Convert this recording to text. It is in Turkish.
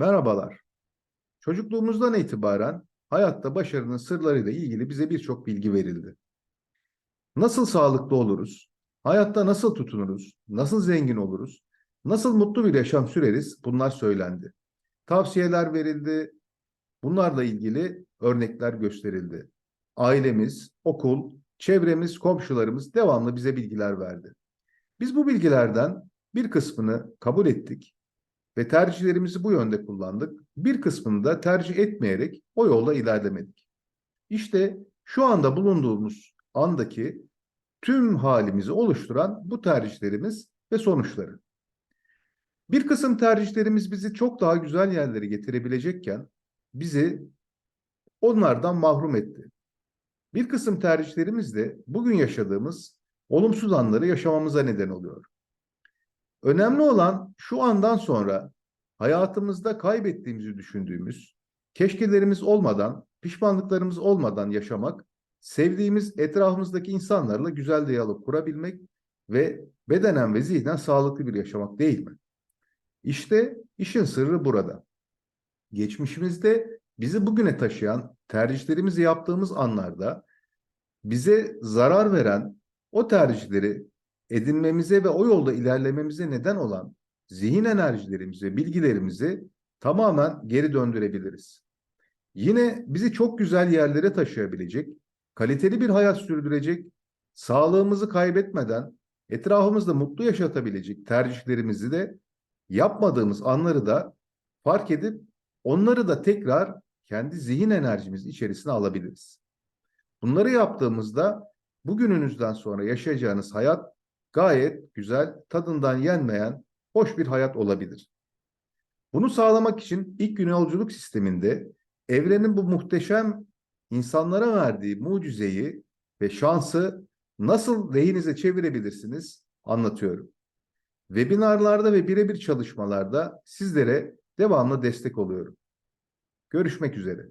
Merhabalar. Çocukluğumuzdan itibaren hayatta başarının sırlarıyla ilgili bize birçok bilgi verildi. Nasıl sağlıklı oluruz? Hayatta nasıl tutunuruz? Nasıl zengin oluruz? Nasıl mutlu bir yaşam süreriz? Bunlar söylendi. Tavsiyeler verildi. Bunlarla ilgili örnekler gösterildi. Ailemiz, okul, çevremiz, komşularımız devamlı bize bilgiler verdi. Biz bu bilgilerden bir kısmını kabul ettik ve tercihlerimizi bu yönde kullandık. Bir kısmını da tercih etmeyerek o yolda ilerlemedik. İşte şu anda bulunduğumuz andaki tüm halimizi oluşturan bu tercihlerimiz ve sonuçları. Bir kısım tercihlerimiz bizi çok daha güzel yerlere getirebilecekken bizi onlardan mahrum etti. Bir kısım tercihlerimiz de bugün yaşadığımız olumsuz anları yaşamamıza neden oluyor. Önemli olan şu andan sonra hayatımızda kaybettiğimizi düşündüğümüz, keşkelerimiz olmadan, pişmanlıklarımız olmadan yaşamak, sevdiğimiz etrafımızdaki insanlarla güzel diyalog kurabilmek ve bedenen ve zihnen sağlıklı bir yaşamak değil mi? İşte işin sırrı burada. Geçmişimizde bizi bugüne taşıyan tercihlerimizi yaptığımız anlarda bize zarar veren o tercihleri edinmemize ve o yolda ilerlememize neden olan zihin enerjilerimizi, bilgilerimizi tamamen geri döndürebiliriz. Yine bizi çok güzel yerlere taşıyabilecek, kaliteli bir hayat sürdürecek, sağlığımızı kaybetmeden etrafımızda mutlu yaşatabilecek tercihlerimizi de yapmadığımız anları da fark edip onları da tekrar kendi zihin enerjimiz içerisine alabiliriz. Bunları yaptığımızda bugününüzden sonra yaşayacağınız hayat gayet güzel, tadından yenmeyen hoş bir hayat olabilir. Bunu sağlamak için ilk gün yolculuk sisteminde evrenin bu muhteşem insanlara verdiği mucizeyi ve şansı nasıl lehinize çevirebilirsiniz anlatıyorum. Webinarlarda ve birebir çalışmalarda sizlere devamlı destek oluyorum. Görüşmek üzere.